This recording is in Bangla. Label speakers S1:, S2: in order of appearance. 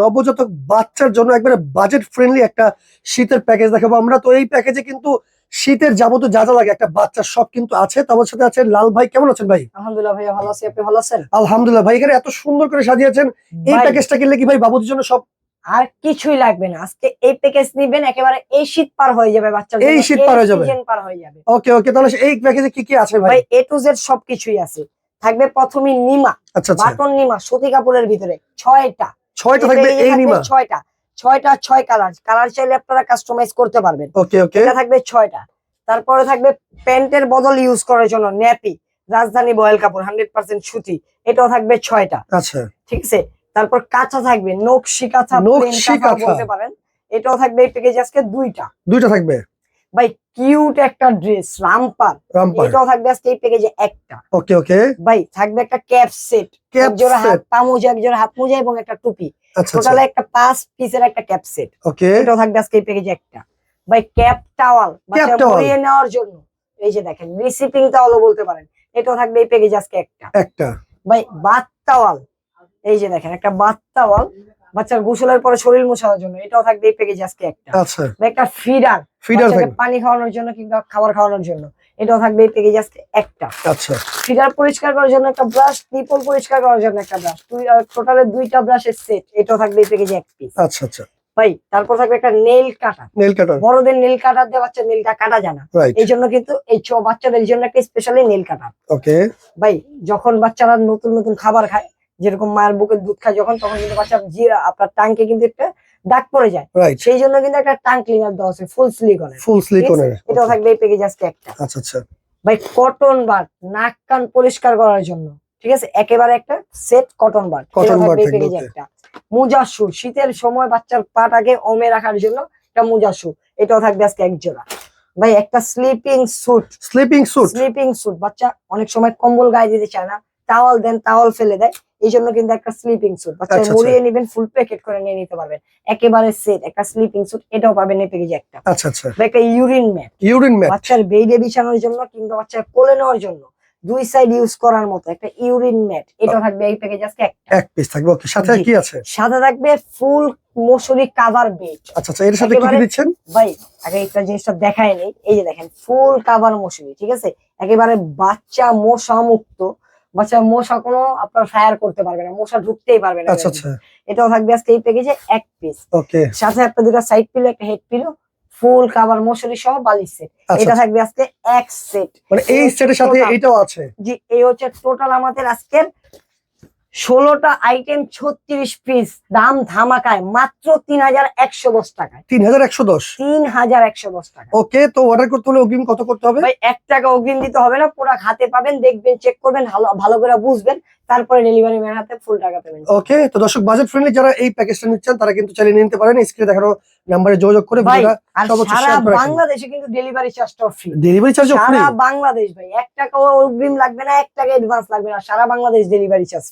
S1: নবজাতক বাচ্চার জন্য একবারে বাজেট ফ্রেন্ডলি একটা শীতের প্যাকেজ দেখাবো। আমরা তো এই প্যাকেজে কিন্তু শীতের যাবতীয় যা যা লাগে একটা বাচ্চার সব কিন্তু আছে। তো আমার সাথে আছে লাল ভাই কেমন আছেন ভাই?
S2: আলহামদুলিল্লাহ ভাইয়া ভালো আছি আপনি ভালো আছেন?
S1: আলহামদুলিল্লাহ ভাই এখানে এত সুন্দর করে সাজিয়েছেন। এই
S2: ভাই,
S1: প্যাকেজটা কিনলে কি ভাই বাবুদের জন্য সব
S2: আর কিছুই লাগবে না। আজকে এই প্যাকেজ নিবেন একেবারে এই শীত পার হয়ে যাবে বাচ্চার
S1: এই শীত পার হয়ে যাবে।
S2: পার হয়ে যাবে।
S1: ওকে ওকে তাহলে এই প্যাকেজে কি কি আছে ভাই?
S2: ভাই এ টু জেড সবকিছুই আছে। থাকবে প্রথমে নিমা
S1: আচ্ছা আচ্ছা।
S2: বাটন নিমা সুতি কাপড়ের ভিতরে ছয়টা।
S1: ছয়টা থাকবে এই নিমা
S2: ছয়টা। ছয়টা ছয় কালার কালার চাইলে আপনারা কাস্টমাইজ করতে পারবেন।
S1: ওকে ওকে
S2: এটা থাকবে ছয়টা। তারপরে থাকবে প্যান্টের বদল ইউজ করার জন্য ন্যাপি রাজধানী বয়েল কাপড় হান্ড্রেড পার্সেন্ট সুতি। এটাও থাকবে ছয়টা।
S1: আচ্ছা।
S2: ঠিক আছে? তারপর কাঁচা থাকবে নকশি কাঁচা বলতে পারেন। এটাও থাকবে এই প্যাকেজ আজকে দুইটা।
S1: দুইটা থাকবে?
S2: ভাই কিউট একটা ড্রেস রামপার
S1: রামপার
S2: এটাও থাকবে আজকে এই প্যাকেজে একটা।
S1: ওকে ওকে
S2: ভাই থাকবে একটা ক্যাপ সেট
S1: Cap
S2: একজোড়া হাত। পা মোজা একজোড়া হাত মোজা এবং একটা টুপি।
S1: আচ্ছা আচ্ছা।
S2: টোটাল একটা পাঁচ পিসের একটা ক্যাপ সেট
S1: ওকে
S2: এটাও থাকবে আজকে এই প্যাকেজে একটা। ভাই ক্যাপ টাওয়াল বাচ্চা। মরিয়ে নেওয়ার জন্য। এই যে দেখেন রিসিপিং টাওয়ালও বলতে পারেন। এটাও থাকবে এই প্যাকেজে আজকে একটা।
S1: একটা।
S2: ভাই বাত টাওয়াল এই যে দেখেন একটা বাত টাওয়াল বাচ্চার গোসলের পরে শরীর মোছানোর জন্য এটাও থাকবে এই প্যাকেজে আজকে একটা।
S1: আচ্ছা।
S2: একটা ফিডার
S1: ফিডার থাকবে।
S2: পানি খাওয়ানোর জন্য কিংবা খাবার খাওয়ানোর জন্য এটাও থাকবে এই প্যাকেজে আজকে একটা।
S1: আচ্ছা।
S2: ফিডার পরিষ্কার করার জন্য একটা ব্রাশ নিপল পরিষ্কার করার জন্য একটা ব্রাশ দুই টোটালে দুইটা ব্রাশের সেট এটাও থাকবে এই প্যাকেজে এক পিস
S1: আচ্ছা আচ্ছা।
S2: ভাই তারপর থাকবে একটা নেল কাটা
S1: নেল কাটার
S2: বড়দের নেল কাটার দিয়ে বাচ্চা নেলটা কাটা যায় না। এই জন্য কিন্তু এই বাচ্চাদের জন্য একটা স্পেশালি নেল কাটার
S1: ওকে
S2: ভাই যখন বাচ্চারা নতুন নতুন খাবার খায় যেরকম মায়ের বুকের দুধ খায় যখন তখন কিন্তু বাচ্চা জিরা আপনার টাঙ্কে কিন্তু একটা দাগ পড়ে যায়। সেই জন্য কিন্তু একটা টাং ক্লিনার দেওয়া আছে ফুল সিলিকনের
S1: ফুল সিলিকনের
S2: এটাও থাকবে এই প্যাকেজ আজকে একটা।
S1: আচ্ছা আচ্ছা।
S2: ভাই কটন বার নাক কান পরিষ্কার করার জন্য। ঠিক আছে? একেবারে একটা সেট কটন বার
S1: bud থাকবে,
S2: প্যাকেজ. একটা। মোজা শু শীতের সময় বাচ্চার পাটাকে ওমে রাখার জন্য একটা মোজা শু এটাও থাকবে আজকে এক জোড়া ভাই একটা sleeping suit
S1: sleeping suit
S2: sleeping suit বাচ্চা অনেক সময় কম্বল গায়ে দিতে চায় না টাওয়াল দেন টাওয়াল ফেলে দেয়। এই জন্য কিন্তু একটা স্লিপিং স্যুট বাচ্চা। মুড়িয়ে নেবেন ফুল প্যাকেট করে নিয়ে নিতে পারবেন। একেবারে সেট একটা স্লিপিং স্যুট এটাও পাবেন এই প্যাকেজে একটা
S1: আচ্ছা আচ্ছা।
S2: বা একটা ইউরিন ম্যাট
S1: ইউরিন ম্যাট
S2: বাচ্চার বেডে বিছানোর জন্য কিংবা বাচ্চার কোলে নেওয়ার জন্য দুই সাইড ইউজ করার মতো একটা ইউরিন ম্যাট এটা থাকবে এই প্যাকেজ আজকে একটা।
S1: এক পিস থাকবে। ওকে সাথে কি আছে?
S2: সাথে থাকবে ফুল মশুরি কাভার বেড
S1: আচ্ছা আচ্ছা এর সাথে কি কি দিচ্ছেন?
S2: ভাই আগে একটা জিনিসটা দেখায় নেই। এই যে দেখেন ফুল কাভার মশুরি ঠিক আছে? একেবারে বাচ্চা মশা মুক্ত বাচ্চা মশা কোনো আপনার ফায়ার করতে পারবে না মশা ঢুকতেই পারবে না
S1: আচ্ছা আচ্ছা।
S2: এটাও থাকবে আজকে এই প্যাকেজে এক পিস
S1: ওকে।
S2: সাথে একটা দুটা সাইড পিলো একটা হেড পিলো ফুল কাভার মশারি সহ বালিশ সেট
S1: আচ্ছা
S2: এটা
S1: আচ্ছা।
S2: থাকবে আজকে এক সেট
S1: মানে এই সেটের সাথে। এটাও আছে?
S2: জি এই হচ্ছে টোটাল আমাদের আজকের ষোলোটা আইটেম ছত্রিশ পিস দাম ধামাকায় মাত্র তিন হাজার একশো দশ টাকায়।
S1: তিন হাজার একশো দশ?
S2: তিন হাজার একশো দশ টাকা
S1: ওকে তো অর্ডার করতে হলে অগ্রিম কত করতে হবে?
S2: ভাই এক টাকা অগ্রিম দিতে হবে না পুরো হাতে পাবেন দেখবেন চেক করবেন ভালো করে বুঝবেন তারপরে ডেলিভারি ম্যান হাতে ফুল টাকা পেমেন্ট
S1: ওকে তো দর্শক বাজেট ফ্রেন্ডলি যারা এই প্যাকেজটা নিচ্ছেন তারা কিন্তু চালিয়ে নিতে পারেন স্ক্রিনে দেখানো নাম্বারে যোগাযোগ করে
S2: ভাই সারা। বাংলাদেশে কিন্তু ডেলিভারি চার্জটাও ফ্রি
S1: ডেলিভারি চার্জ
S2: সারা বাংলাদেশ ভাই এক টাকাও অগ্রিম লাগবে না এক টাকা অ্যাডভান্স লাগবে না সারা বাংলাদেশ ডেলিভারি চার্জ